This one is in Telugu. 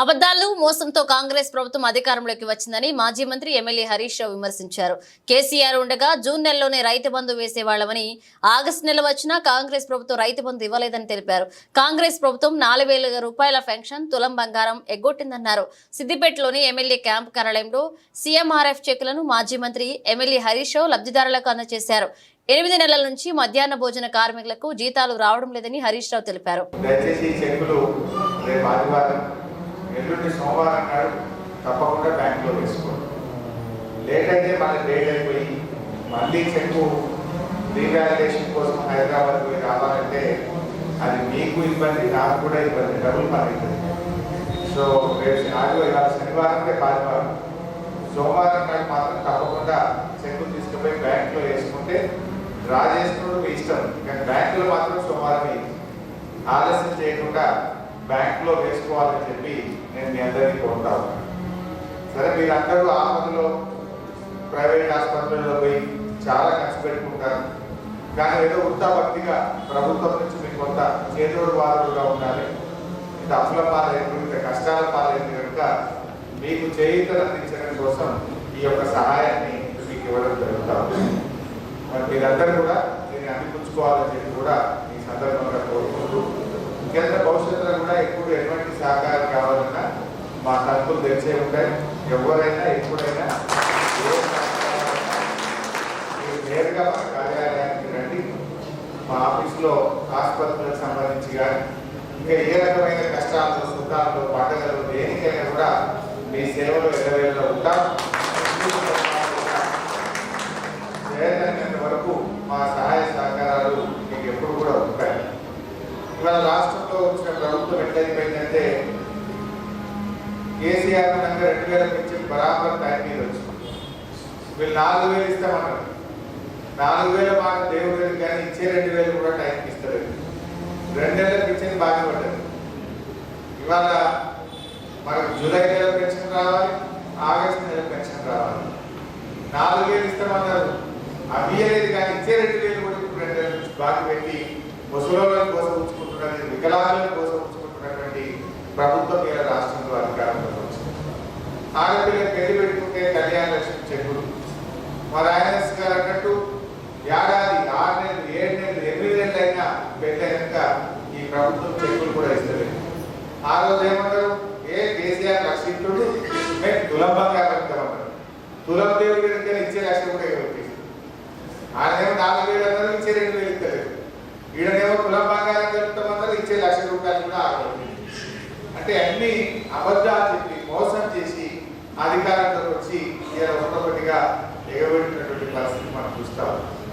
అబద్దాలు మోసంతో కాంగ్రెస్ ప్రభుత్వం అధికారంలోకి వచ్చిందని మాజీ మంత్రి ఎమ్మెల్యే హరీష్ రావు విమర్శించారు. కేసీఆర్ ఉండగా జూన్ నెలలోనే రైతు బంధు వేసేవాళ్ళమని ఆగస్టు నెల వచ్చినా కాంగ్రెస్ ప్రభుత్వం రైతు బంధు ఇవ్వలేదని తెలిపారు. కాంగ్రెస్ ప్రభుత్వం నాలుగు వేల రూపాయల పెన్షన్ తులం బంగారం ఎగ్గొట్టిందన్నారు. సిద్దిపేటలోని ఎమ్మెల్యే క్యాంప్ కార్యాలయంలో సీఎంఆర్ఎఫ్ చెక్కులను మాజీ మంత్రి ఎమ్మెల్యే హరీష్ రావు లబ్ధిదారులకు అందజేశారు. ఎనిమిది నెలల నుంచి మధ్యాహ్న భోజన కార్మికులకు జీతాలు రావడం లేదని హరీష్ రావు తెలిపారు. ఎల్లుండి సోమవారం నాడు తప్పకుండా బ్యాంకులో వేసుకోండి. లేట్ అయితే మళ్ళీ డేట్ అయిపోయి మళ్ళీ చెక్కు రీవాల్యుయేషన్ కోసం హైదరాబాద్ పోయి రావాలంటే అది మీకు ఇబ్బంది నాకు కూడా ఇబ్బంది డబుల్ పని అవుతుంది సో రేపు ఆదివారం ఇవాళ శనివారం రేపు ఆదివారం సోమవారం నాడు మాత్రం తప్పకుండా చెక్కు తీసుకుపోయి బ్యాంకులో వేసుకుంటే డ్రా చేసుకోవడం మీ ఇష్టం. కానీ బ్యాంకులో మాత్రం సోమవారం ఆలస్యం చేయకుండా బ్యాంకులో వేసుకోవాలని చెప్పి నేను మీ అందరినీ కోరుతా సరే మీరందరూ ఆపదలో ప్రైవేట్ ఆసుపత్రుల్లో పోయి చాలా ఖర్చు పెట్టుకుంటారు. కానీ ఏదో ఉత్తా భక్తిగా ప్రభుత్వం నుంచి మీకు కొంత చేదోడు బాధలుగా ఉండాలి. ఇంత అప్పుల పాలైంది ఇంత కష్టాల పాలైంది కనుక మీకు చేయుతలు అందించడం కోసం ఈ యొక్క సహాయాన్ని మీకు ఇవ్వడం జరుగుతా మరి మీరందరూ కూడా దీన్ని అందిపుచ్చుకోవాలని చెప్పి కూడా ఈ సందర్భంగా కోరుకుంటూ కేంద్ర భవిష్యత్తులో కూడా ఎప్పుడు ఎటువంటి సహకారం కావాలన్నా మా తెలిసే ఉంటాయి ఎవరైనా ఎప్పుడైనా మీరు నేరుగా మా కార్యాలయానికి రండి. మా ఆఫీస్లో ఆసుపత్రులకు సంబంధించి కానీ ఇంకా ఏ రకమైన కష్టాలతో సుఖాలు పండుగలు దేనికైనా కూడా మీ సేవలో ఎల్లవేళలో ఉంటాం. చేయనంత వరకు మా సహాయ సహకారాలు మీకు ఎప్పుడు కూడా ఉంటాయి. ఇవాళ రాష్ట్రంలో వచ్చిన ప్రభుత్వం ఎట్లయిపోయిందంటే కేసీఆర్ కనుక రెండు వేల నుంచి బరాబర్ టైం మీద వచ్చింది. వీళ్ళు నాలుగు వేలు ఇస్తామన్నారు. నాలుగు వేల మాట దేవుడు కానీ ఇచ్చే రెండు వేలు కూడా టైంకి ఇస్తలేదు. రెండేళ్ళకి ఇచ్చేది బాగా ఇవాళ మనకు జూలై నెల పెన్షన్ రావాలి ఆగస్టు నెల పెన్షన్ రావాలి. నాలుగు వేలు ఇస్తామన్నారు. అవి అనేది కానీ ఇచ్చే రెండు వేలు కూడా ఇప్పుడు రెండు నుంచి బాగా పెట్టి ముసలోళ్ళని కోసం ఉంచుకుంటున్నది వికలాంగులను కోసం ఉంచుకుంటున్నటువంటి ప్రభుత్వం ఇలా రాష్ట్రంలో అధికారంలోకి వచ్చింది ఆడపిల్లకి పేరు పెట్టుకుంటే కళ్యాణ లక్ష్మి చెక్కులు మరి ఆయన గారు అన్నట్టు ఏడాది ఆరు నెలలు ఏడు నెలలు ఎనిమిది నెలలు అయినా పెట్టాక ఈ ప్రభుత్వం చెక్కులు కూడా ఇస్తలేదు. ఆ రోజు ఏమంటారు? ఏ కేసీఆర్ లక్షితుడు మేము తులం బంగారం అంటారు తులం దేవుడి దగ్గర ఇచ్చే లక్ష కూడా ఇవ్వలేదు ఆయనేమో నాలుగు వేలు అన్నారు ఇచ్చే రెండు వేలు ఇస్తలేదు. ఈడనేమో తులం బంగారం చెప్తామన్నారు ఇచ్చే లక్ష రూపాయలు కూడా ఆగలేదు అంటే అన్ని అబద్ధాలు చెప్పి అధికారంలోకి వచ్చి ఇలా ఒక్కొక్కటిగా ఎగబెట్టినటువంటి పరిస్థితి మనం చూస్తాం.